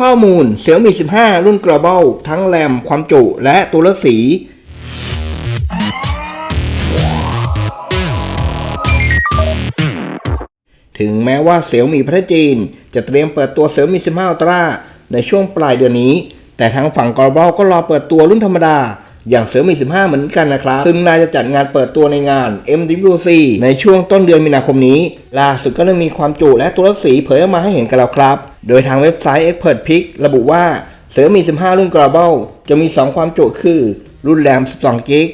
ข้อมูล Xiaomi 15 รุ่น Global ทั้งแรมความจุ และตัวเลือกสี ถึงแม้ว่า Xiaomi ประเทศจีน จะเตรียมเปิดตัว Xiaomi 15 Ultra ในช่วงปลายเดือนนี้ แต่ทางฝั่ง Global ก็รอเปิดตัวรุ่นธรรมดา อย่าง Xiaomi 15 เหมือนกันนะครับ ซึ่งน่าจะจัดงานเปิดตัวในงาน MWC ในช่วงต้นเดือนมีนาคมนี้ล่าสุดก็ได้มีความจุและตัวเลือกสีเผยออกมาให้เห็นกันแล้วครับ โดยทางเว็บไซต์ Expert Pick ระบุว่า Xiaomi 15 รุ่น Global จะมี 2 ความจุคือ รุ่นแรม 12 g b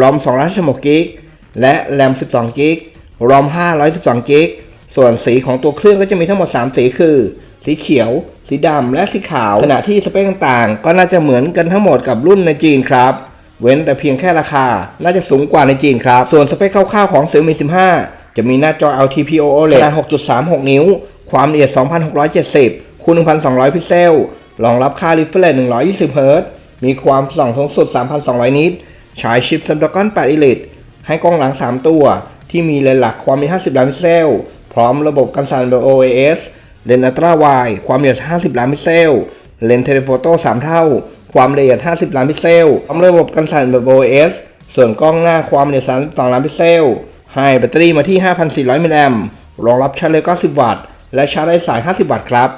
ROM 216 g b และแรม 12 g b ROM 512 g b ส่วนสีของตัวเครื่องก็จะมีทั้งหมด 3 สีคือ สีเขียว สีดำ และสีขาว ขณะที่สเปคต่างๆ ก็น่าจะเหมือนกันทั้งหมดกับรุ่นในจีนครับ เว้นแต่เพียงแค่ราคา น่าจะสูงกว่าในจีนครับ ส่วนสเปคคร่าวๆของ Xiaomi 15 จะมีหน้าจอ LTPO OLED ขนาด6.36 นิ้ว ความละเอียด 2670 คูณ 1,200 พิกเซล รองรับค่า refresh 120 เฮิรตซ์ มีความส่องสูงสุด 3,200 นิตใช้ชิป Snapdragon 8 Elite ให้กล้องหลัง 3 ตัว ที่มีเลนส์หลักความมี50 ล้านพิกเซล พร้อมระบบกันสั่นแบบ OIS เลนส์อัตราไวความละเอียด 50 ล้านพิกเซล เลนส์เทเลโฟโต้ 3 เท่า ความละเอียด 50 ล้านพิกเซล พร้อมระบบกันสั่นแบบ OIS ส่วนกล้องหน้าความละเอียด 32 ล้านพิกเซล ให้แบตเตอรี่มาที่ 5,400 มิลลิแอมรองรับชาร์จเร็ว90 วัตต์ และชาร์จไร้สาย 50 วัตต์ครับ